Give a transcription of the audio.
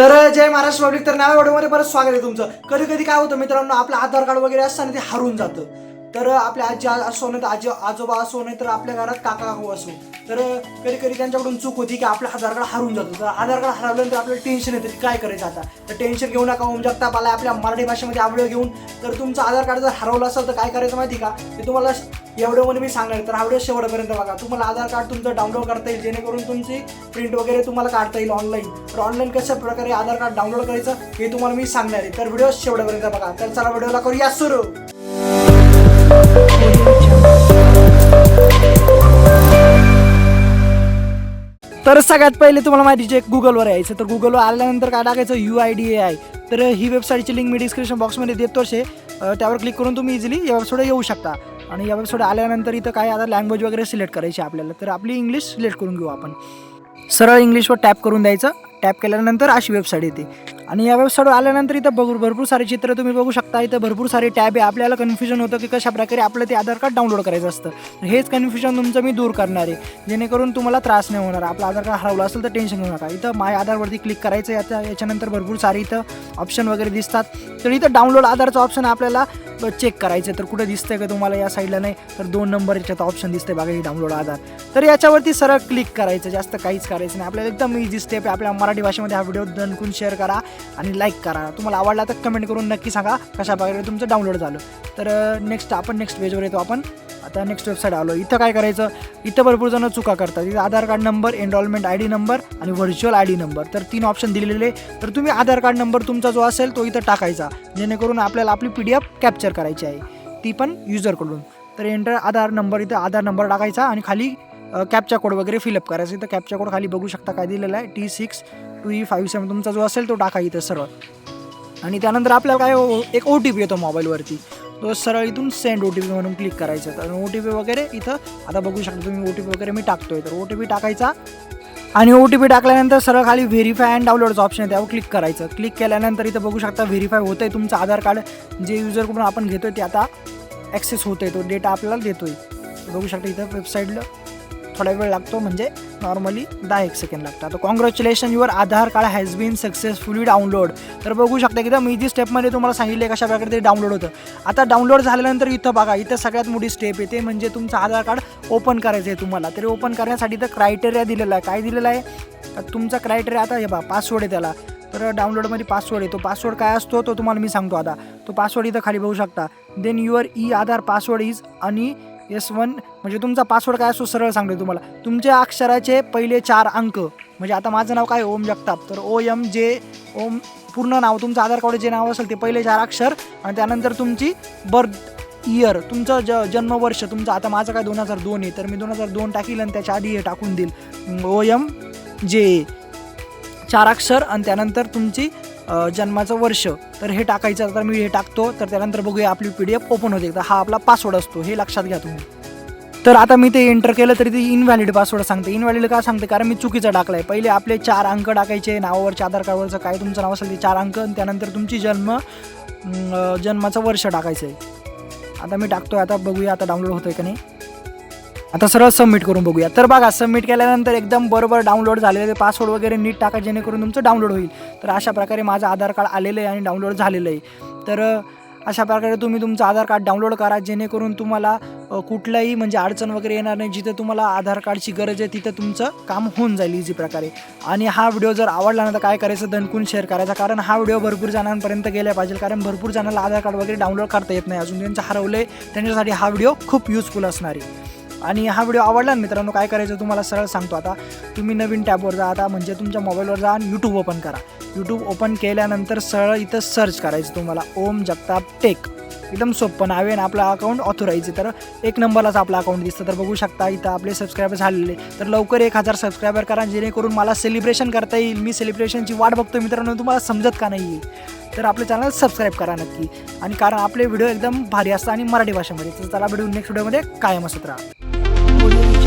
तर जय महाराष्ट्र पब्लिक तर नव्या व्हिडिओमध्ये परत स्वागत आहे तुमचं. कधी कधी काय होतं मित्रांनो आपलं आधार कार्ड वगैरे असताना ते हरून जातं. तर आपल्या आजी असो नाही तर आजी आजोबा असो नाही तर आपल्या घरात काका काकू असो. तर कधी कधी त्यांच्याकडून चूक होती की आपलं आधार कार्ड हरून जातो. तर आधार कार्ड हरवल्यानंतर आपल्याला टेन्शन येतं की काय करायचं आता? तर टेन्शन घेऊ नका ओम जगताप आला आपल्या मराठी भाषेमध्ये आवड घेऊन. तर तुमचं आधार कार्ड जर हरवलं असेल तर काय करायचं माहिती का? ते तुम्हाला एवढं म्हणून मी सांगणार. तर हा व्हिडिओ शेवटपर्यंत बघा. तुम्हाला आधार कार्ड तुमचं डाउनलोड करता येईल जेणेकरून तुमची प्रिंट वगैरे तुम्हाला काढता येईल ऑनलाईन तर ऑनलाईन कशा प्रकारे आधार कार्ड डाउनलोड करायचं हे तुम्हाला मी सांगणार आहे. तर व्हिडिओ शेवटपर्यंत बघा. तर चला व्हिडिओला करूया सुरू. तर सगळ्यात पहिले तुम्हाला माहिती जे गुगलवर यायचं. तर गुगलवर आल्यानंतर काय टाकायचं? U I D A I तर ही वेबसाईटची लिंक मी डिस्क्रिप्शन बॉक्समध्ये देतोच आहे त्यावर क्लिक करून तुम्ही इझिली या वेबसाईटवर येऊ शकता. आणि या वेबसाईट आल्यानंतर इथं काय आता लँग्वेज वगैरे सिलेक्ट करायची आपल्याला तर आपली इंग्लिश सिलेक्ट करून घेऊ आपण. सरळ इंग्लिशवर टॅप करून द्यायचं. टॅप केल्यानंतर अशी वेबसाईट येते. आणि या वेबसाईटवर आल्यानंतर इथं बघू भरपूर सारे चित्र तुम्ही बघू शकता. इथं भरपूर सारे टॅब आहे. आपल्याला कन्फ्युजन होतं की कशा प्रकारे आपलं ते आधार कार्ड डाउनलोड करायचं असतं. तर हेच कन्फ्युजन तुमचं मी दूर करणार आहे. जेणेकरून तुम्हाला त्रास नाही होणार. आपलं आधार कार्ड हरवलं असेल तर टेन्शन घेऊ नका. इथं माय आधारवरती क्लिक करायचं याच्या याच्यानंतर भरपूर सारे इथं ऑप्शन वगैरे दिसतात. तर इथं डाउनलोड आधारचं ऑप्शन आपल्याला चेक करायचं तर कुठं दिसतंय का तुम्हाला या साईडला नाही? तर दोन नंबर याच्यात ऑप्शन दिसते बघा हे डाउनलोड आधार. तर याच्यावरती सरळ क्लिक करायचं जास्त काहीच करायचं नाही. आपल्याला एकदम इझी स्टेप आहे. आपल्या मराठी भाषेमध्ये हा व्हिडिओ दणकून शेअर करा आणि लाईक करा. तुम्हाला आवडला तर कमेंट करून नक्की सांगा कशा प्रकारे तुमचं डाउनलोड झालं. तर नेक्स्ट आपण नेक्स्ट पेजवर येतो आपण. आता नेक्स्ट वेबसाईट आलो. इथं काय करायचं? इथं भरपूर जण चुका करतात. इथं Aadhaar card number enrolment I D number आणि व्हर्च्युअल आय डी नंबर तर तीन ऑप्शन दिलेले. तर तुम्ही आधार कार्ड नंबर तुमचा जो असेल तो इथं टाकायचा. जेणेकरून आपल्याला आपली पी डी एफ कॅप्चर करायची आहे. ती पण युजरकडून तर एंटर आधार नंबर इथं आधार नंबर टाकायचा आणि खाली कॅपचा कोड वगैरे फिलअप करायचं. इथं कॅपचा कोड खाली बघू शकता काय दिलेला आहे. T six two E five seven तुमचा जो असेल तो टाका इथं सरळ. आणि त्यानंतर आपल्याला काय ओ- एक ओ टी पी येतो मोबाईलवरती तो सरळ इथून सेंड ओ टी पी म्हणून क्लिक करायचं. तर ओ टी पी वगैरे इथं आता बघू शकता तुम्ही ओ टी पी वगैरे मी टाकतोय. तर ओ टी पी टाकायचा आणि ओ टी पी टाकल्यानंतर सरळ खाली व्हेरीफाय अँड डाउनलोडचं ऑप्शन आहे त्यावर क्लिक करायचं. क्लिक केल्यानंतर इथं बघू शकता व्हेरीफाय होतं आहे तुमचं आधार कार्ड. जे युजरकडून आपण घेतो आहे ते आता ॲक्सेस होतं आहे तो डेटा आपल्याला देतो आहे बघू शकता इथं वेबसाईटला थोडा वेळ लागतो. म्हणजे नॉर्मली दहा एक सेकंड लागतं आता congratulation your Aadhaar card has been successfully download तर बघू शकता की मी जी स्टेपमध्ये तुम्हाला सांगितले कशा प्रकारे ते डाउनलोड होतं. आता डाउनलोड झाल्यानंतर इथं बघा इथं सगळ्यात मोठी स्टेप येते म्हणजे तुमचं आधार कार्ड ओपन करायचं आहे तुम्हाला. तरी ओपन करण्यासाठी तर क्रायटेरिया दिलेला आहे. काय दिलेला आहे? तर तुमचा क्रायटेरिया आता हे बा पासवर्ड आहे त्याला. तर डाउनलोडमध्ये पासवर्ड आहे. तो पासवर्ड काय असतो तो तुम्हाला मी सांगतो आता. तो पासवर्ड इथं खाली बघू शकता. Then your E Aadhaar password is आणि एस वन म्हणजे तुमचा पासवर्ड काय असतो सरळ सांगतो तुम्हाला. तुमच्या अक्षराचे पहिले चार अंक. म्हणजे आता माझं नाव काय? ओम जगताप. तर ओ एम जे ओम पूर्ण नाव तुमचं आधार कार्ड जे नाव असेल ते पहिले चार अक्षर आणि त्यानंतर तुमची बर्थ इयर तुमचं ज जन्मवर्ष तुमचं आता माझं काय? दोन हजार दोन आहे. तर मी दोन हजार दोन टाकील आणि त्याच्या आधी हे टाकून देईल. ओ एम जे चार अक्षर आणि त्यानंतर तुमची जन्माचं वर्ष तर हे टाकायचं तर मी हे टाकतो तर त्यानंतर बघूया आपली पी डी एफ ओपन होते. तर हा आपला पासवर्ड असतो हे लक्षात घ्या तुम्ही. तर आता मी ते एंटर केलं तरी ते इनव्हॅलिड पासवर्ड सांगते. इनव्हॅलिड का सांगते? कारण मी चुकीचं टाकला आहे पहिले आपले चार अंक टाकायचे नावावरच्या आधार कार्डवरचं काय तुमचं नाव असेल ते चार अंक आणि त्यानंतर तुमची जन्म जन्माचं वर्ष टाकायचं आहे आता मी टाकतोय आता बघूया आता डाउनलोड होतोय का नाही. आता सरळ सबमिट करून बघूया. तर बघा सबमिट केल्यानंतर एकदम बरोबर डाउनलोड झालेलं पासवर्ड वगैरे नीट टाका जेणेकरून तुमचं डाउनलोड होईल. तर अशा प्रकारे माझं आधार कार्ड आलेलं आहे आणि डाउनलोड झालेलं आहे. तर अशा प्रकारे तुम्ही तुमचं आधार कार्ड डाउनलोड करा जेणेकरून तुम्हाला कुठलंही म्हणजे अडचण वगैरे येणार नाही. जिथं तुम्हाला आधार कार्डची गरज आहे तिथं तुमचं काम होऊन जाईल इझी प्रकारे. आणि हा व्हिडिओ जर आवडला ना तर काय करायचं? दणकून शेअर करायचा. कारण हा व्हिडिओ भरपूर जणांपर्यंत गेला पाहिजे. कारण भरपूर जणांना आधार कार्ड वगैरे डाउनलोड करता येत नाही. अजून त्यांचं हरवलं आहे त्यांच्यासाठी हा व्हिडिओ खूप युजफुल असणार आहे. आणि हा व्हिडिओ आवडला ना मित्रांनो काय करायचं तुम्हाला सरळ सांगतो आता. तुम्ही नवीन टॅबवर जा आता म्हणजे तुमच्या मोबाईलवर जा आणि यूट्यूब ओपन करा. यूट्यूब ओपन केल्यानंतर सरळ इथं सर्च करायचं तुम्हाला. ओम जगताप टेक. एकदम सोपं नाव आहे आणि आपलं अकाउंट ऑथोराईज आहे. तर एक नंबरलाच आपलं अकाउंट दिसतं. तर बघू शकता इथं आपले सबस्क्रायबर झालेले. तर लवकर एक हजार सबस्क्रायबर करा जेणेकरून मला सेलिब्रेशन करता येईल. मी सेलिब्रेशनची वाट बघतो मित्रांनो तुम्हाला समजत का नाही आहे तर आपले चॅनल सबस्क्राईब करा नक्की. आणि कारण आपले व्हिडिओ एकदम भारी असतात आणि मराठी भाषेमध्ये. तर चला व्हिडिओ नेक्स्ट व्हिडिओमध्ये कायम असत राहा. Música